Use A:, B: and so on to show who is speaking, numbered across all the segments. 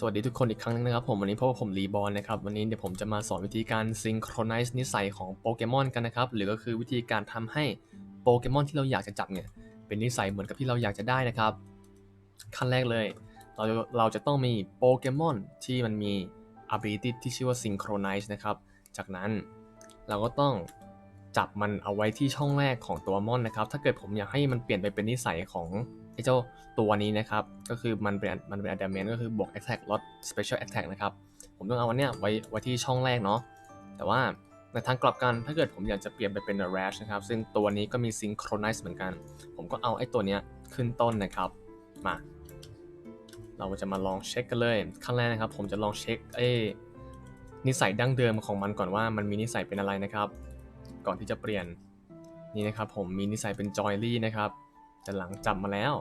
A: สวัสดีทุกคนอีกครั้งหนึงนะครับผมวันนี้พบกับผมรีบอลนะครับวันนี้เดี๋ยวผมจะมาสอนวิธีการซิงโครไนซ์นิสัยของโปเกมอนกันนะครับหรือก็คือวิธีการทำให้โปเกมอนที่เราอยากจะจับเนี่ยเป็นนิสัยเหมือนกับที่เราอยากจะได้นะครับ ขั้นแรกเลย เราจะเราจะต้องมีโปเกมอนที่มันมี ability ที่ชื่อว่า synchronize นะครับจากนั้นเราก็ต้อง จับมันเอาไว้ที่ช่องแรกของตัวมอนนะครับ ถ้าเกิดผมอยากให้มันเปลี่ยนไปเป็นนิสัยของไอ้เจ้าตัวนี้นะครับ ก็คือมันเป็นมันเป็น adamant ก็คือบวก attack ลด special attack นะครับ ผมต้องเอาอันเนี้ยไว้ไว้ที่ช่องแรกเนาะ แต่ว่าในทางกลับกันถ้าเกิดผมอยากจะเปลี่ยนไปเป็น rash นะครับ ซึ่งตัวนี้ก็มี synchronize เหมือนกัน ผมก็เอาไอ้ตัวเนี้ยขึ้นต้นนะครับ มา เราจะมาลองเช็คกันเลยขั้นแรกนะครับ ผมจะลองเช็คเอ้นิสัยดั้งเดิมของมันก่อนว่ามันมีนิสัยเป็นอะไรนะครับ ก่อนที่จะเปลี่ยนนี่นะครับผมมีนิสัยเป็นจอยลี่นะครับแต่หลังจับมาแล้ว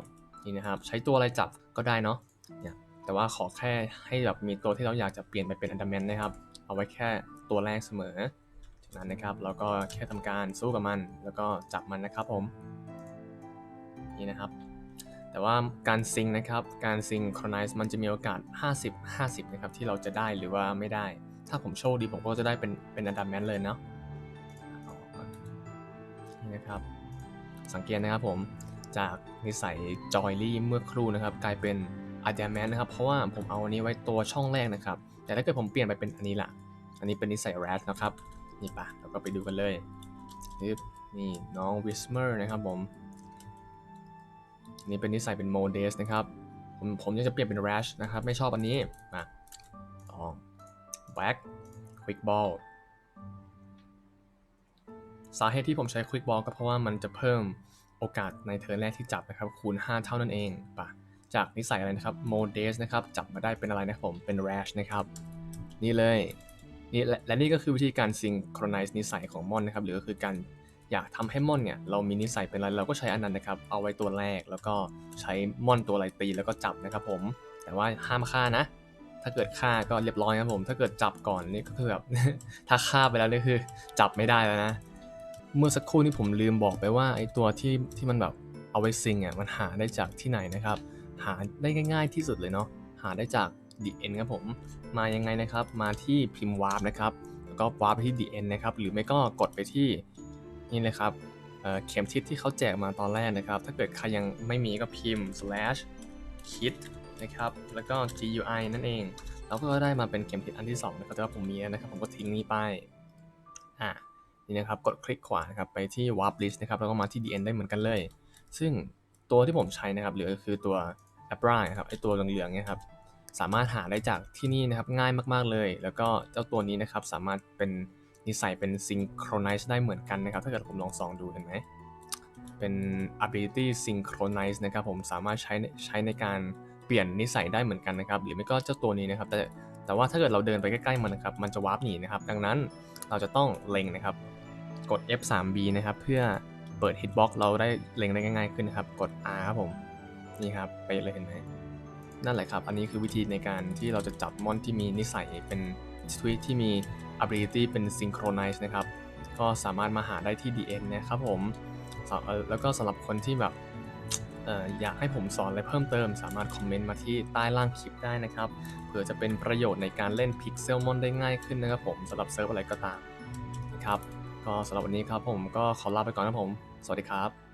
A: นี่นะครับใช้ตัวอะไรจับก็ได้เนาะเนี่ยแต่ว่าขอแค่ให้แบบมีตัวที่เราอยากจะเปลี่ยนไปเป็นอันดัมเมนนะครับ เอาไว้แค่ตัวแรกเสมอจากนั้นนะครับเราก็แค่ทำการสู้กับมัน แล้วก็จับมันนะครับผมนี่นะครับแต่ว่าการซิงนะครับ การซิงโครไนซ์มันจะมีโอกาส 50 50 นะครับ ที่เราจะได้หรือว่าไม่ได้ ถ้าผมโชคดีผมก็จะได้เป็นเป็นอันดับแมนเลยเนาะ นะครับ สังเกตนะครับผมจากนิสัยจอยลี่เมื่อครู่นะครับ กลายเป็นอะดามแมนนะครับ เพราะว่าผมเอาอันนี้ไว้ตัวช่องแรกนะครับ แต่ถ้าเกิดผมเปลี่ยนไปเป็นอันนี้ล่ะ อันนี้เป็นนิสัยแรดนะครับ นี่ปะเราก็ไปดูกันเลยนี่น้องวิสเมอร์นะครับผมนี่เป็นนิสัยเป็นโมเดสนะครับ ผมผมยังจะเปลี่ยนเป็น rash นะครับ ไม่ชอบอันนี้มาลอง back quick ball สาเหตุที่ผมใช้ quick ball ก็เพราะว่ามันจะเพิ่มโอกาสในเทิร์นแรกที่จับนะครับคูณ 5 เท่านั้นเองปะจากนิสัยอะไรนะครับโมเดสนะครับจับมาได้เป็นอะไรนะครับผมเป็น rash นะครับนี่เลยนี่และและนี่ก็คือวิธีการซิงโครไนซ์นิสัยของมอนนะครับหรือก็คือการอยากทำให้มอนเนี่ยเรามีนิสัยเป็นอะไรเราก็ใช้อันนั้นนะครับเอาไว้ตัวแรกแล้วก็ใช้มอนตัวอะไรตีแล้วก็จับนะครับผมแต่ว่าห้ามฆ่านะ ถ้าเกิดฆ่าก็เรียบร้อยครับผม ถ้าเกิดจับก่อนนี่ก็คือแบบถ้าฆ่าไปแล้วนี่คือจับไม่ได้แล้วนะ เมื่อสักครู่นี้ผมลืมบอกไปว่าไอ้ตัวที่ที่มันแบบเอาไว้ซิงอะมันหาได้จากที่ไหนนะครับ หาได้ง่าย ๆที่สุดเลยเนาะหาได้จาก the end ครับผมมายังไงนะครับ มาที่พิมพ์ warp นะครับแล้วก็ warp ไปที่ the end นะครับหรือไม่ก็กดไปที่นี่เลยครับเเข็มทิศที่เขาแจกมาตอนแรกนะครับ ถ้าเกิดใครยังไม่มีก็พิมพ์ slash kit นะครับ แล้วก็ GUI นั่นเองแล้วก็ได้มาเป็นเข็มทิศอันที่2นะครับแต่ว่าผมมีนะครับ ผมก็ทิ้งนี้ไป อ่า นี่นะครับกดคลิกขวานะครับไปที่ warp list นะครับแล้วก็มาที่ DN ได้เหมือนกันเลย ซึ่งตัวที่ผมใช้นะครับหรือคือตัว Abra นะครับไอตัวเหลืองๆเนี่ยครับสามารถหาได้จากที่นี่นะครับง่ายมากๆเลย แล้วก็เจ้าตัวนี้นะครับสามารถเป็นนิสัยเป็น synchronize ได้เหมือนกันนะครับ ถ้าเกิดผมลองส่องดูเห็นไหมเป็น ability synchronize นะครับผมสามารถใช้ใช้ในการเปลี่ยนนิสัยได้เหมือนกันนะครับ หรือไม่ก็เจ้าตัวนี้นะครับแต่แต่ว่าถ้าเกิดเราเดินไปใกล้ๆมันนะครับ มันจะวาร์ปหนีนะครับ ดังนั้นเราจะต้องเล็งนะครับ กด F3B นะครับ เพื่อเปิด hitbox เราได้เล็งได้ง่ายๆขึ้นนะครับ กด R ครับผม นี่ครับไปเลยเห็นไหมนั่นแหละครับ อันนี้คือวิธีในการที่เราจะจับมอนที่มีนิสัยเป็นทวีตที่มี ability เป็น synchronize นะครับ ก็สามารถมาหาได้ที่ DN นะครับผม แล้วก็สำหรับคนที่แบบออยากให้ผมสอนอะไรเพิ่มเติม สามารถคอมเมนต์มาที่ใต้ล่างคลิปได้นะครับเผื่อจะเป็นประโยชน์ในการเล่น Pixelmon ได้ง่ายขึ้นนะครับผมสำหรับเซิร์ฟอะไรก็ตามนะครับ ก็สำหรับวันนี้ครับผมก็ขอลาไปก่อนนะผม สวัสดีครับ